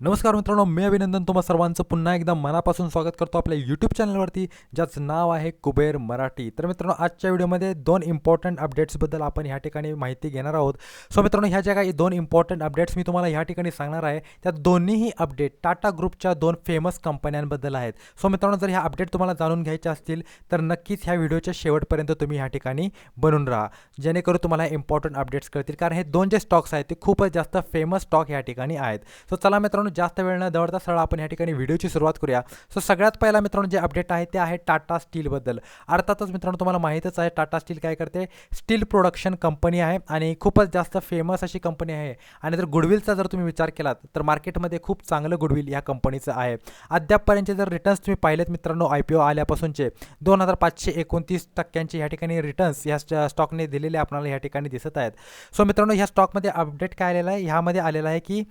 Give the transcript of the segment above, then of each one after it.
नमस्कार मित्रांनो मी अभिनंदन तुम्हा सर्वांचं. पुन्हा एकदा मनापासून स्वागत करतो आपल्या यूट्यूब चॅनलवरती ज्याचं नाव आहे कुबेर मराठी. तर मित्रांनो आजच्या व्हिडिओमध्ये दोन इम्पॉर्टंट अपडेट्सबद्दल आपण ह्या ठिकाणी माहिती घेणार आहोत. सो मित्रांनो ह्या ज्या काही दोन इम्पॉर्टंट अपडेट्स मी तुम्हाला ह्या ठिकाणी सांगणार आहे त्या दोन्हीही अपडेट टाटा ग्रुपच्या दोन फेमस कंपन्यांबद्दल आहेत. सो मित्रांनो जर ह्या अपडेट तुम्हाला जाणून घ्यायच्या असतील तर नक्कीच ह्या व्हिडिओच्या शेवटपर्यंत तुम्ही ह्या ठिकाणी बनून राहा. जेणेकरून तुम्हाला इम्पॉर्टंट अपडेट्स कळतील कारण हे दोन जे स्टॉक्स आहेत ते खूपच जास्त फेमस स्टॉक ह्या ठिकाणी आहेत. सो चला मित्रांनो जास्त वेळ न दवडता सरळ आपण या ठिकाणी व्हिडिओची सुरुवात करूया. सो सगळ्यात पहिला मित्रांनो जे अपडेट आहे ते आहे टाटा स्टीलबद्दल अर्थातच मित्रांनो तुम्हाला माहीतच आहे टाटा स्टील काय करते? स्टील प्रोडक्शन कंपनी आहे आणि खूपच जास्त फेमस अशी कंपनी आहे. आणि जर गुडविलचा जर तुम्ही विचार केलात तर मार्केटमध्ये खूप चांगलं गुडविल या कंपनीचं आहे. अद्यापपर्यंतचे जर रिटर्न्स तुम्ही पाहिलेत मित्रांनो आय पी ओ आल्यापासूनचे दोन हजार पाचशे एकोणतीस टक्क्यांचे ह्या ठिकाणी रिटर्न्स या स्टॉकने दिलेले आपल्याला ह्या ठिकाणी दिसत आहेत. सो मित्रांनो ह्या स्टॉकमध्ये अपडेट काय आलेला आहे? ह्यामध्ये आलेला आहे की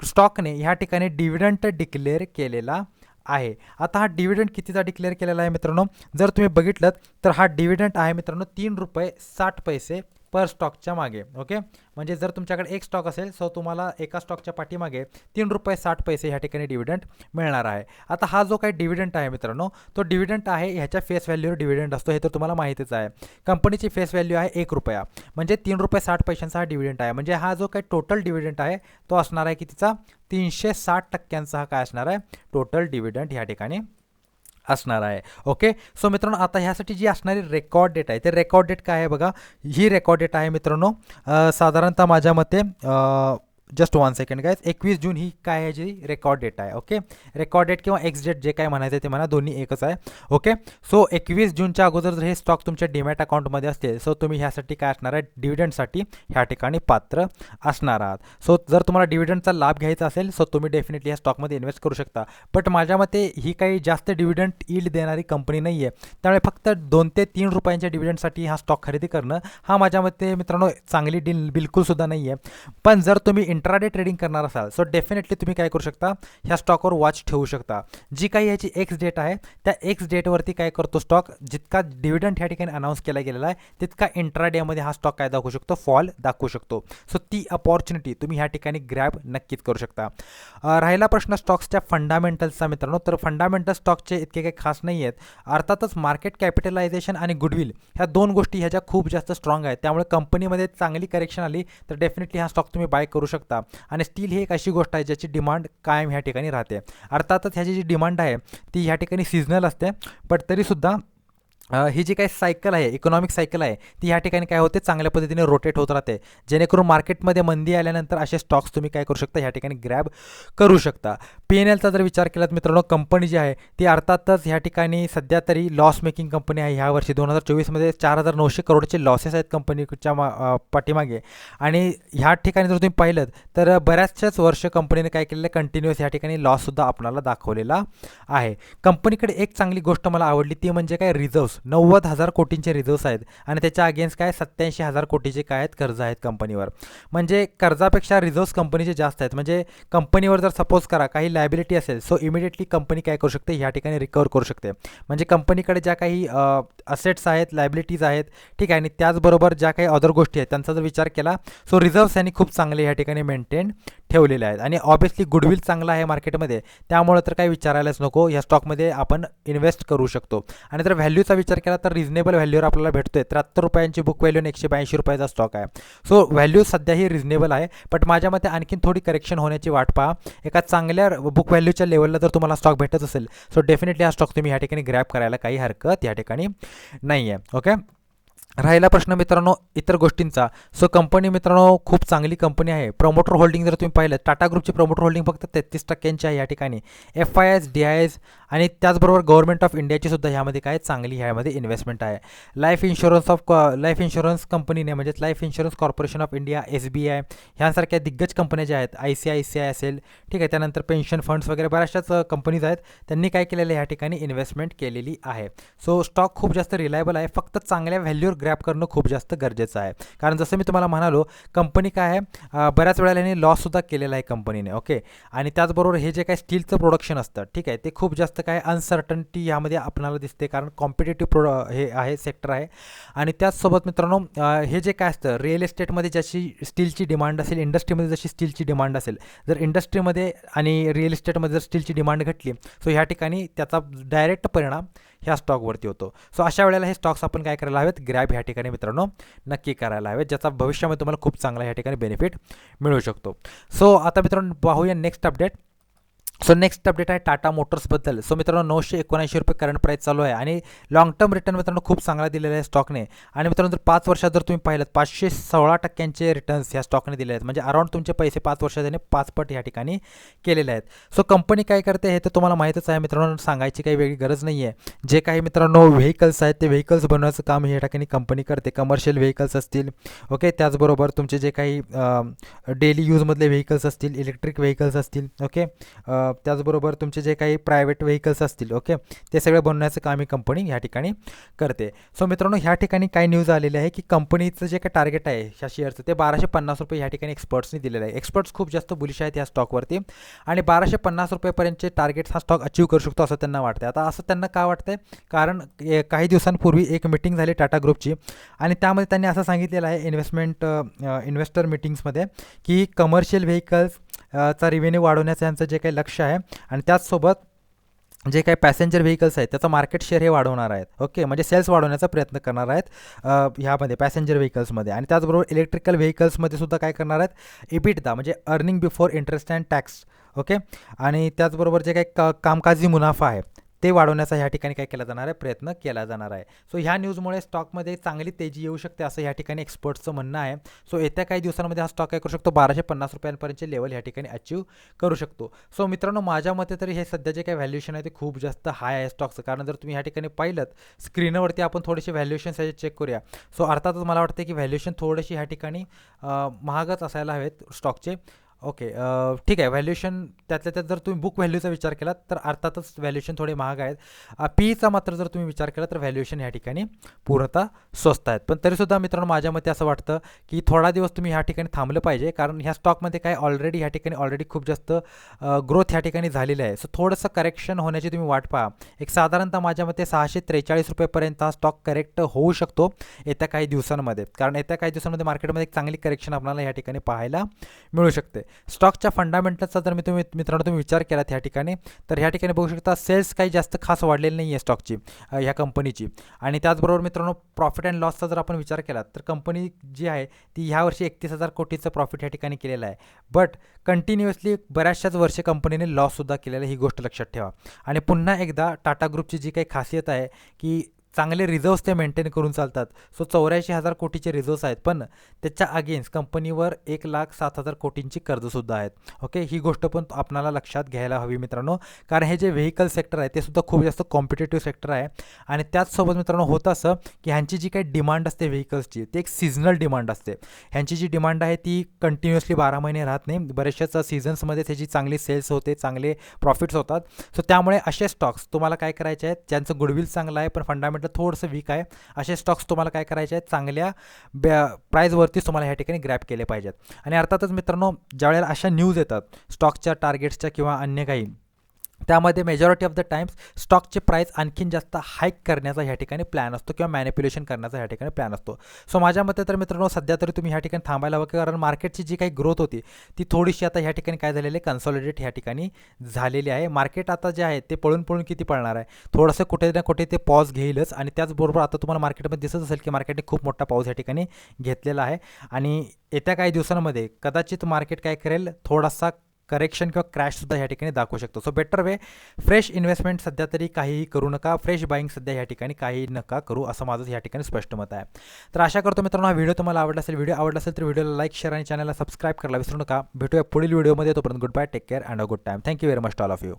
स्टॉकने ह्या ठिकाणी डिव्हिडंट डिक्लेअर केलेला आहे. आता हा डिव्हिडंट कितीचा डिक्लेअर केलेला आहे मित्रांनो? जर तुम्ही बघितलं तर हा डिव्हिडंट आहे मित्रांनो तीन रुपये साठ पैसे पर स्टॉकच्या मागे ओके? म्हणजे जर तुमच्याकडे एक स्टॉक असेल सो तुम्हाला एका स्टॉकच्या पाठीमागे तीन रुपये साठ पैसे ह्या ठिकाणी डिव्हिडंट मिळणार आहे. आता हा जो काही डिव्हिडंट आहे मित्रांनो तो डिव्हिडंट आहे ह्याच्या फेस व्हॅल्यूवर डिव्हिडंट असतो हे तर तुम्हाला माहितीच आहे. कंपनीची फेस व्हॅल्यू आहे एक रुपया. म्हणजे तीन रुपये साठ पैशांचा हा डिव्हिडंट आहे. म्हणजे हा जो काही टोटल डिव्हिडंट आहे तो असणार आहे की तिचा तीनशे साठ टक्क्यांचा हा काय असणार आहे? टोटल डिव्हिडंट ह्या ठिकाणी असणार आहे. ओके सो मित्रांनो आता ह्यासाठी जी असणारी रेकॉर्ड डेट आहे ते रेकॉर्ड डेट काय आहे बघा? ही रेकॉर्ड डेट आहे मित्रांनो साधारणतः माझ्या मते जस्ट वन सेकंड गायज एकवीस जून ही काय आहे जी रेकॉर्ड डेट आहे ओके रेकॉर्ड डेट किंवा एक्स डेट जे काय म्हणायचं ते म्हणा दोन्ही एकच आहे ओके सो एकवीस जूनच्या अगोदर जर हे स्टॉक तुमच्या डिमॅट अकाउंटमध्ये असतील सो तुम्ही ह्यासाठी काय असणार आहे? डिव्हिडंडसाठी ह्या ठिकाणी पात्र असणार आहात. सो जर तुम्हाला डिव्हिडंडचा लाभ घ्यायचा असेल सो तुम्ही डेफिनेटली ह्या स्टॉकमध्ये इन्व्हेस्ट करू शकता. बट माझ्या मते ही काही जास्त डिव्हिडंड ईल्ड देणारी कंपनी नाही आहे त्यामुळे फक्त दोन ते तीन रुपयांच्या डिव्हिडंडसाठी हा स्टॉक खरेदी करणं हा माझ्या मते मित्रांनो चांगली डील बिलकुलसुद्धा नाही आहे पण जर तुम्ही इंट्राडे ट्रेडिंग करणार असाल सो डेफिनेटली तुम्ही काय करू शकता ह्या स्टॉकवर वॉच ठेवू शकता. जी काही ह्याची एक्स डेट आहे त्या एक्स डेटवरती काय करतो स्टॉक जितका डिव्हिडंड ह्या ठिकाणी अनाऊन्स केला गेलेला आहे तितका इंट्राडेमध्ये हा स्टॉक काय दाखवू शकतो? फॉल दाखवू शकतो. सो ती अपॉर्च्युनिटी तुम्ही ह्या ठिकाणी ग्रॅब नक्कीच करू शकता. राहिला प्रश्न स्टॉक्सच्या फंडामेंटल्सचा मित्रांनो. तर फंडामेंटल स्टॉकचे इतके काही खास नाही आहेत. अर्थातच मार्केट कॅपिटलायझेशन आणि गुडविल ह्या दोन गोष्टी ह्याच्या खूप जास्त स्ट्रॉंग आहेत. त्यामुळे कंपनीमध्ये चांगली करेक्शन आली तर डेफिनेटली हा स्टॉक तुम्ही बाय करू शकता. आणि स्टील ही एक अशी गोष्ट आहे ज्याची डिमांड कायम ह्या ठिकाणी राहते. अर्थातच ह्याची जी डिमांड आहे ती ह्या ठिकाणी सिजनल असते पण तरीसुद्धा ही जी काही सायकल आहे इकॉनॉमिक सायकल आहे ती ह्या ठिकाणी काय होते? चांगल्या पद्धतीने रोटेट होत राहते. जेणेकरून मार्केटमध्ये मंदी आल्यानंतर असे स्टॉक्स तुम्ही काय करू शकता? ह्या ठिकाणी ग्रॅब करू शकता. पी एन एलचा जर विचार केलात मित्रांनो कंपनी जी आहे ती अर्थातच ह्या ठिकाणी सध्या तरी लॉस मेकिंग कंपनी आहे. ह्या वर्षी दोन हजार चोवीसमध्ये चार हजार नऊशे करोडचे लॉसेस आहेत कंपनीच्या मा पाठीमागे. आणि ह्या ठिकाणी जर तुम्ही पाहिलं तर बऱ्याचशाच वर्ष कंपनीने काय केलेलं आहे? कंटिन्युअस ह्या ठिकाणी लॉससुद्धा आपणाला दाखवलेला आहे. कंपनीकडे एक चांगली गोष्ट मला आवडली ती म्हणजे काय? रिझर्व्स नव्वद हजार कोटींचे रिझर्व्स आहेत आणि त्याच्या अगेन्स्ट काय? सत्याऐंशी हजार कोटीचे काय आहेत? कर्ज आहेत कंपनीवर. म्हणजे कर्जापेक्षा रिझर्व्स कंपनीचे जास्त आहेत. म्हणजे कंपनीवर जर सपोज करा काही लायबिलिटी असेल सो इमिडिएटली कंपनी काय करू शकते? ह्या ठिकाणी रिकवर करू शकते. म्हणजे कंपनीकडे ज्या काही असेट्स आहेत लायबिलिटीज आहेत ठीक आहे आणि त्याचबरोबर ज्या काही अदर गोष्टी आहेत त्यांचा जर विचार केला सो रिझर्व्स यांनी खूप चांगले ह्या ठिकाणी मेंटेन ठेवलेले आहेत. आणि ऑब्व्हियसली गुडविल चांगला आहे मार्केटमध्ये त्यामुळे तर काही विचारायलाच नको. ह्या स्टॉकमध्ये आपण इन्व्हेस्ट करू शकतो. आणि जर व्हॅल्यूचा विचार केला तर रिजनेबल व्हॅल्यूवर आपल्याला भेटतोय. त्र्याहत्तर रुपयांची बुक व्हॅल्यू आणि एकशे ब्याऐंशी रुपयाचा स्टॉक आहे. सो व्हॅल्यू सध्याही रिजनेबल आहे बट माझ्या मते आणखीन थोडी करेक्शन होण्याची वाट पहा. एका चांगल्या बुक व्हॅल्यूच्या लेवलला जर तुम्हाला स्टॉक भेटत असेल सो डेफिनेटली हा स्टॉक तुम्ही या ठिकाणी ग्रॅप करायला काही हरकत या ठिकाणी नाही आहे ओके राहिला प्रश्न मित्रांनो इतर गोष्टींचा. सो कंपनी मित्रांनो खूप चांगली कंपनी आहे. प्रमोटर होल्डिंग जर तुम्ही पाहिलं टाटा ग्रुपची प्रमोटर होल्डिंग फक्त तेहतीस टक्क्यांची आहे या ठिकाणी. F I S D I S आणि त्याचबरोबर गव्हर्नमेंट ऑफ इंडियाची सुद्धा ह्यामध्ये काय चांगली ह्यामध्ये इन्व्हेस्टमेंट आहे. Life insurance of life insurance कंपनीने म्हणजेच life insurance corporation of India S B I ह्यांसारख्या दिग्गज कंपन्या ज्या आहेत I C I C I असेल ठीक आहे. त्यानंतर पेन्शन फंड्स वगैरे बऱ्याचशाच कंपनीज आहेत. त्यांनी काय केलेलं ह्या ठिकाणी इन्व्हेस्टमेंट केलेली आहे. सो स्टॉक खूप जास्त रिलायबल आहे. फक्त चांगल्या व्हॅल्यूवर ग्रॅप करणं खूप जास्त गरजेचं आहे. कारण जसं मी तुम्हाला म्हणालो कंपनी काय आहे बऱ्याच वेळेला यांनी लॉससुद्धा केलेला आहे कंपनीने ओके आणि त्याचबरोबर हे जे काही स्टीलचं प्रोडक्शन असतं ठीक आहे? ते खूप जास्त काय अनसर्टन्टी यामध्ये आपणाला दिसते कारण कॉम्पिटेटिव्ह प्रो हे आहे सेक्टर आहे. आणि त्याचसोबत मित्रांनो हे जे काय असतं रिअल इस्टेटमध्ये जशी स्टीलची डिमांड असेल इंडस्ट्रीमध्ये जशी स्टीलची डिमांड असेल जर इंडस्ट्रीमध्ये आणि रिअल इस्टेटमध्ये जर स्टीलची डिमांड घटली सो ह्या ठिकाणी त्याचा डायरेक्ट परिणाम ह्या स्टॉकवरती होतो. सो अशा वेळेला हे स्टॉक्स आपण काय करायला हवेत? ग्रॅब ह्या ठिकाणी मित्रांनो नक्की करायला हवेत ज्याचा भविष्यामध्ये तुम्हाला खूप चांगला ह्या ठिकाणी बेनिफिट मिळू शकतो. सो आता मित्रांनो पाहूया next update so next update आहे टाटा मोटर्सबद्दल सो मित्रांनो नऊशे एकोणऐंशी रुपये करंट प्राईस चालू आहे. आणि लॉंग टर्म रिटर्न मित्रांनो खूप चांगला दिलेला आहे स्टॉकने आणि मित्रांनो जर पाच वर्षात जर तुम्ही पाहिलं पाचशे सोळा टक्क्यांचे रिटर्न्स ह्या स्टॉकने दिले आहेत. म्हणजे अराउंड तुमचे पैसे पाच वर्षात त्याने पाचपट या ठिकाणी केलेले आहेत. सो कंपनी काय करते हे तर तुम्हाला माहीतच आहे मित्रांनो सांगायची काही वेगळी गरज नाही आहे जे काही मित्रांनो व्हेकल्स आहेत ते व्हेकल्स बनवण्याचं काम या ठिकाणी कंपनी करते. कमर्शियल व्हेकल्स असतील ओके त्याचबरोबर तुमचे जे काही डेली यूजमधले व्हेकल्स असतील इलेक्ट्रिक व्हेकल्स असतील ओके त्याचबरोबर तुमचे जे काही प्रायव्हेट व्हेकल्स असतील ओके ते सगळं बनवण्याचं काम ही कंपनी ह्या ठिकाणी करते. सो मित्रांनो ह्या ठिकाणी काय न्यूज आलेली आहे की कंपनीचं जे काही टार्गेट आहे ह्या शेअरचं ते बाराशे पन्नास रुपये ह्या ठिकाणी एक्सपर्ट्सनी दिलेलं आहे. एक्सपर्ट्स खूप जास्त बुलिश आहेत या स्टॉकवरती आणि बाराशे पन्नास रुपयेपर्यंतचे टार्गेट हा स्टॉक अचीव करू शकतो असं त्यांना वाटतं आता असं त्यांना का वाटतंय? कारण काही दिवसांपूर्वी एक मिटिंग झाली टाटा ग्रुपची आणि त्यामध्ये त्यांनी असं सांगितलेलं आहे इन्व्हेस्टमेंट इन्व्हेस्टर मिटिंग्समध्ये की कमर्शियल व्हेकल्स चा रिव्हेन्यू वाढवण्याचं यांचं जे काही लक्ष आहे आणि त्याचसोबत जे काही पॅसेंजर व्हेकल्स आहेत त्याचं मार्केट शेअर हे वाढवणार आहेत. ओके म्हणजे सेल्स वाढवण्याचा प्रयत्न करणार आहेत ह्यामध्ये पॅसेंजर व्हेकल्समध्ये आणि त्याचबरोबर इलेक्ट्रिकल व्हेकल्समध्ये सुद्धा काय करणार आहेत? इबिटदा म्हणजे earning before interest and tax okay आणि त्याचबरोबर जे काही का कामकाजी मुनाफा आहे ते वाढवण्याचा ह्या ठिकाणी काय केला जाणार आहे? प्रयत्न केला जाणार आहे. सो ह्या न्यूजमुळे स्टॉकमध्ये चांगली तेजी येऊ शकते असं ह्या ठिकाणी एक्सपर्ट्सचं म्हणणं आहे. सो येत्या काही दिवसांमध्ये हा स्टॉक काय करू शकतो? बाराशे पन्नास रुपयांपर्यंतचे लेवल ह्या ठिकाणी अचीव करू शकतो. सो मित्रांनो माझ्या मते तरी हे सध्या जे काही व्हॅल्युएशन आहे ते खूप जास्त हाय आहे स्टॉकचं कारण जर तुम्ही ह्या ठिकाणी पाहिलं स्क्रीनवरती आपण थोडेसे व्हॅल्युएशन चेक करूया. सो अर्थातच मला वाटतं की व्हॅल्युएशन थोडेसे ह्या ठिकाणी महागच असायला हवेत स्टॉकचे ओके अ, ठीक आहे. व्हॅल्युएशन त्यातल्या त्यात जर तुम्ही बुक व्हॅल्यूचा विचार केला तर अर्थातच व्हॅल्युएशन थोडे महाग आहेत. पीचा मात्र जर तुम्ही विचार केला तर व्हॅल्युएशन ह्या ठिकाणी पूर्णतः स्वस्त आहेत. पण तरीसुद्धा मित्रांनो माझ्या मते असं वाटतं की थोडा दिवस तुम्ही ह्या ठिकाणी थांबलं पाहिजे. कारण ह्या स्टॉकमध्ये काय ऑलरेडी ह्या ठिकाणी ऑलरेडी खूप जास्त ग्रोथ ह्या ठिकाणी झालेली आहे. सो थोडंसं करेक्शन होण्याची तुम्ही वाट पहा. एक साधारणतः माझ्या मते सहाशे त्रेचाळीस रुपयेपर्यंत हा स्टॉक करेक्ट होऊ शकतो येत्या काही दिवसांमध्ये. कारण येत्या काही दिवसांमध्ये मार्केटमध्ये एक चांगली करेक्शन आपल्याला ह्या ठिकाणी पाहायला मिळू शकते. स्टॉकच्या फंडामेंटलचा जर मी तुम्ही मित्रांनो तुम्ही विचार केलात ह्या ठिकाणी तर ह्या ठिकाणी बघू शकता सेल्स काही जास्त खास वाढलेली नाही आहे स्टॉकची ह्या कंपनीची. आणि त्याचबरोबर मित्रांनो प्रॉफिट अँड लॉसचा जर आपण विचार केला तर कंपनी जी आहे ती ह्या वर्षी एकतीस हजार कोटीचं प्रॉफिट ह्या ठिकाणी केलेलं आहे. बट कंटिन्युअसली बऱ्याचशाच वर्षे कंपनीने लॉससुद्धा केलेला आहे, ही गोष्ट लक्षात ठेवा. आणि पुन्हा एकदा टाटा ग्रुपची जी काही खासियत आहे की चांगले रिझर्व्स ते मेंटेन करून चालतात. सो चौऱ्याऐंशी हजार कोटीचे रिझर्व्स आहेत. पण त्याच्या अगेन्स्ट कंपनीवर एक लाख सात हजार कोटींची कर्जसुद्धा आहेत. ओके ही गोष्ट पण आपणाला लक्षात घ्यायला हवी मित्रांनो. कारण हे जे व्हेकल सेक्टर आहे ते सुद्धा खूप जास्त कॉम्पिटेटिव्ह सेक्टर आहे. आणि त्याचसोबत मित्रांनो होतं असं की ह्यांची जी काही डिमांड असते व्हेकल्सची ती एक सिजनल डिमांड असते. ह्यांची जी डिमांड आहे ती कंटिन्युअसली बारा महिने राहत नाही. बऱ्याचशाच सीझन्समध्ये त्याची चांगली सेल्स होते चांगले प्रॉफिट्स होतात. सो त्यामुळे असे स्टॉक्स तुम्हाला काय करायचे आहेत? ज्यांचं गुडविल चांगलं आहे पण फंडामेंटल थोडंसं वीक आहे. असे स्टॉक्स तुम्हाला काय करायचे आहेत? चांगल्या ब्या प्राईजवरतीच तुम्हाला ह्या ठिकाणी ग्रॅप केले पाहिजेत. आणि अर्थातच मित्रांनो ज्यावेळेला अशा न्यूज येतात स्टॉकच्या टार्गेट्सच्या किंवा अन्य काही त्यामध्ये मेजॉरिटी ऑफ द टाइम्स स्टॉकचे प्राईस आणखीन जास्त हाईक करण्याचा ह्या ठिकाणी प्लॅन असतो किंवा मॅनिप्युलेशन करण्याचा ह्या ठिकाणी प्लॅन असतो. सो माझ्या मते तर मित्रांनो सध्या तरी तुम्ही ह्या ठिकाणी थांबायला हवं कारण मार्केटची जी काही ग्रोथ होती ती थोडीशी आता ह्या ठिकाणी काय झालेली आहे कन्सॉलिडेट ह्या ठिकाणी झालेली आहे. मार्केट आता जे आहे ते पळून पळून किती पळणार आहे? थोडंसं कुठे ना कुठे ते पॉज घेईलच आणि त्याचबरोबर आता तुम्हाला मार्केटमध्ये दिसत असेल की मार्केटने खूप मोठा पाऊस या ठिकाणी घेतलेला आहे. आणि येत्या काही दिवसांमध्ये कदाचित मार्केट काय करेल थोडासा करेक्शन किंवा क्रॅशसुद्धा ह्या ठिकाणी दाखवू शकतो. So better way fresh investment सध्या तरी काहीही करू नका फ्रेश बाईंग सध्या ह्या ठिकाणी काही नका करू असं माझं ह्या ठिकाणी स्पष्ट मत आहे. तर आशा करतो मित्रांनो हा व्हिडिओ तुम्हाला आवडला असेल व्हिडिओ आवडला असेल तर व्हिडिओला लाईक शेअर आणि चॅनलला सबस्क्राईब करायला विसरू नका. भेटूया पुढील व्हिडिओमध्ये तोपर्यंत goodbye take care and a good time thank you very much all of you